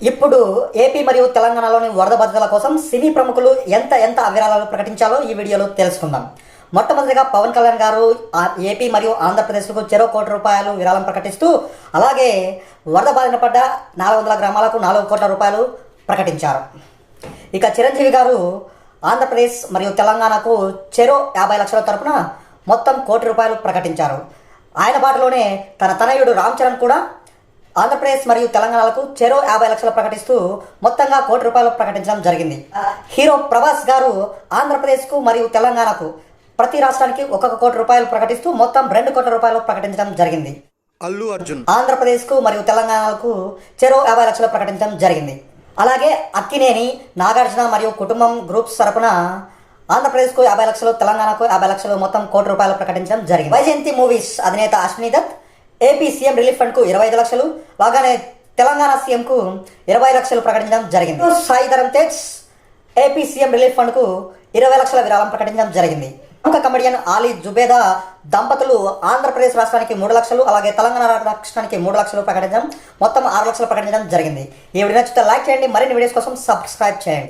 ఇప్పుడు ఏపీ మరియు తెలంగాణలోని వరద బాధితుల కోసం సినీ ప్రముఖులు ఎంత ఎంత విరాళాలు ప్రకటించాలో ఈ వీడియోలో తెలుసుకుందాం. మొట్టమొదటిగా పవన్ కళ్యాణ్ గారు ఆ ఏపీ మరియు ఆంధ్రప్రదేశ్కు చెరో కోటి రూపాయలు విరాళం ప్రకటిస్తూ అలాగే వరద బాధిన పడ్డ నాలుగు వందల గ్రామాలకు నాలుగు కోట్ల రూపాయలు ప్రకటించారు. ఇక చిరంజీవి గారు ఆంధ్రప్రదేశ్ మరియు తెలంగాణకు చెరో యాభై లక్షల తరపున మొత్తం కోటి రూపాయలు ప్రకటించారు. ఆయన బాటలోనే తన తనయుడు రామ్ చరణ్ కూడా ఆంధ్రప్రదేశ్ మరియు తెలంగాణలకు చెరో యాభై లక్షలు ప్రకటిస్తూ మొత్తంగా కోటి రూపాయలు ప్రకటించడం జరిగింది. హీరో ప్రభాస్ గారు ఆంధ్రప్రదేశ్కు మరియు తెలంగాణకు ప్రతి రాష్ట్రానికి ఒక్కొక్క కోటి రూపాయలు ప్రకటిస్తూ మొత్తం రెండు కోట్ల రూపాయలు ప్రకటించడం జరిగింది. అల్లు అర్జున్. ఆంధ్రప్రదేశ్కు మరియు తెలంగాణకు చెరో యాభై లక్షలు ప్రకటించడం జరిగింది. అలాగే అక్కినేని నాగార్జున మరియు కుటుంబం గ్రూప్స్ తరపున ఆంధ్రప్రదేశ్కు యాభై లక్షలు తెలంగాణకు యాభై లక్షలు మొత్తం కోటి రూపాయలు ప్రకటించడం జరిగింది. వైజయంతి మూవీస్ అధినేత Ashwini Dutt AP CM relief ఫండ్కు ఇరవై ఐదు లక్షలు లాగానే తెలంగాణ సీఎంకు ఇరవై లక్షలు ప్రకటించడం జరిగింది. Sai Dharam Tej AP CM relief ఫండ్కు ఇరవై లక్షల విరాళం ప్రకటించడం జరిగింది. ప్రముఖ కమెడియన్ ఆలీ జుబేదా దంపతులు ఆంధ్రప్రదేశ్ రాష్ట్రానికి మూడు లక్షలు అలాగే తెలంగాణ రాష్ట్రానికి మూడు లక్షలు ప్రకటించడం మొత్తం ఆరు లక్షలు ప్రకటించడం జరిగింది. ఈ వీడియో నచ్చితే లైక్ చేయండి మరిన్ని వీడియోస్ కోసం సబ్స్క్రైబ్ చేయండి.